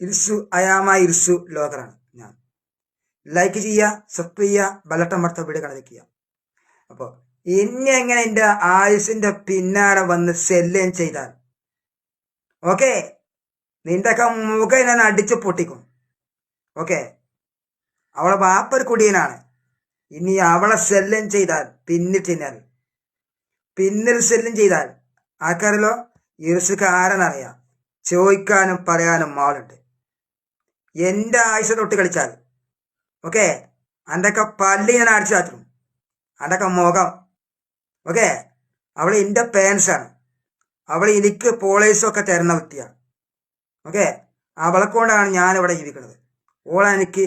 ഇർസു അയാമ ഇർസു ലോകറാണ് ഞാൻ. ലൈക്ക് ചെയ്യുക സബ്സ്ക്രൈബ് ചെയ്യുക ബലട്ടം മർത്ത വീഡിയോ കണക്ക് അപ്പോൾ ഇനി എങ്ങനെ എന്റെ ആയുസിന്റെ പിന്നാലെ വന്ന് ശല്യം ചെയ്താൽ? ഓക്കെ നിന്റെയൊക്കെ മുഖം ഞാൻ അടിച്ച് പൊട്ടിക്കും. ഓക്കെ അവളെ വാപ്പൊരു കുടിയനാണ്. ഇനി അവളെ ശല്യം ചെയ്താൽ പിന്നിട്ടിനാൽ പിന്നിൽ ശല്യം ചെയ്താൽ ആൾക്കാരല്ലോ ഇർസുക്ക് ആരെന്നറിയാം. ചോദിക്കാനും പറയാനും ആളുണ്ട്. എന്റെ ആയുഷ തൊട്ട് കളിച്ചാൽ. ഓക്കെ അന്റെയൊക്കെ പല്ലി ഞാൻ അടിച്ചു മാറ്റും അതൊക്കെ മുഖം. ഓക്കെ അവൾ എന്റെ പേൻസാണ് അവൾ എനിക്ക് പോളേഴ്സൊക്കെ തരുന്ന വ്യക്തിയാണ് ഓക്കെ അവളെ കൊണ്ടാണ് ഞാൻ ഇവിടെ ജീവിക്കുന്നത്. ഓളാണ് എനിക്ക്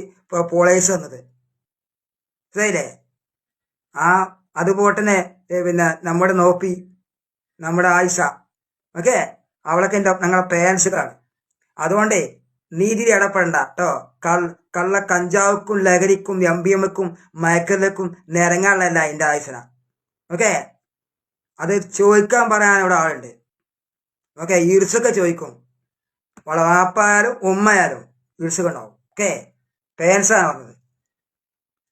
പോളേഴ്സ് തന്നത്. ശരിയല്ലേ ആ അതുപോലെ തന്നെ പിന്നെ നമ്മുടെ നോപ്പി നമ്മുടെ ആയിഷ. ഓക്കെ അവളൊക്കെ എന്റെ ഞങ്ങളുടെ പേരൻസുകളാണ് അതുകൊണ്ടേ നീതിയിൽ ഇടപെടണ്ട കേട്ടോ കള്ള കഞ്ചാവുക്കും ലഹരിക്കും എംബിയമ്മക്കും മയക്കലക്കും നിരങ്ങാനുള്ളതല്ല അതിന്റെ ആയുസന ഓക്കെ? അത് ചോദിക്കാൻ പറയാൻ ഇവിടെ ആളുണ്ട്. ഓക്കെ ഈർസൊക്കെ ചോദിക്കും. വളവാപ്പായാലും ഉമ്മയായാലും ഈർസൊക്കെ ഉണ്ടാവും. ഓക്കെ? പേൻസാണ് പറഞ്ഞത്.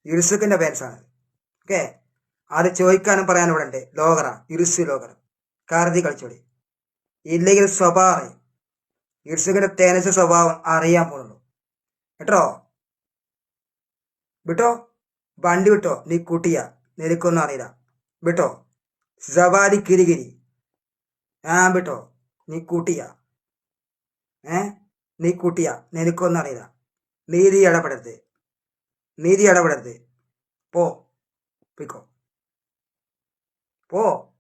ഇർസുക്കിന്റെ പേൻസാണ് ഓക്കെ? അത് ചോദിക്കാനും പറയാനും ഇവിടെ ഉണ്ട്. ലോകറ ഇർസു ലോകറ. കാർതി കളിച്ചോളി. ഇല്ലെങ്കിൽ സ്വഭാവം ഇർസുക്കിന്റെ തേനച്ച സ്വഭാവം അറിയാൻ പോണുള്ളൂ കേട്ടോ? വിട്ടോ? വണ്ടി വിട്ടോ? നീ കുട്ടിയ. നിനക്കൊന്നും അറിയില്ല. വിട്ടോ? സവാരി കിരികിരി. ആ വിട്ടോ? നീ കൂട്ടിയ. ഏ? നീ കൂട്ടിയ. നിനക്കൊന്നും അറിയില്ല. നീതി ഇടപെടരുത്. നീതി ഇടപെടരുത്. പോ. പോയിക്കോ. പോ.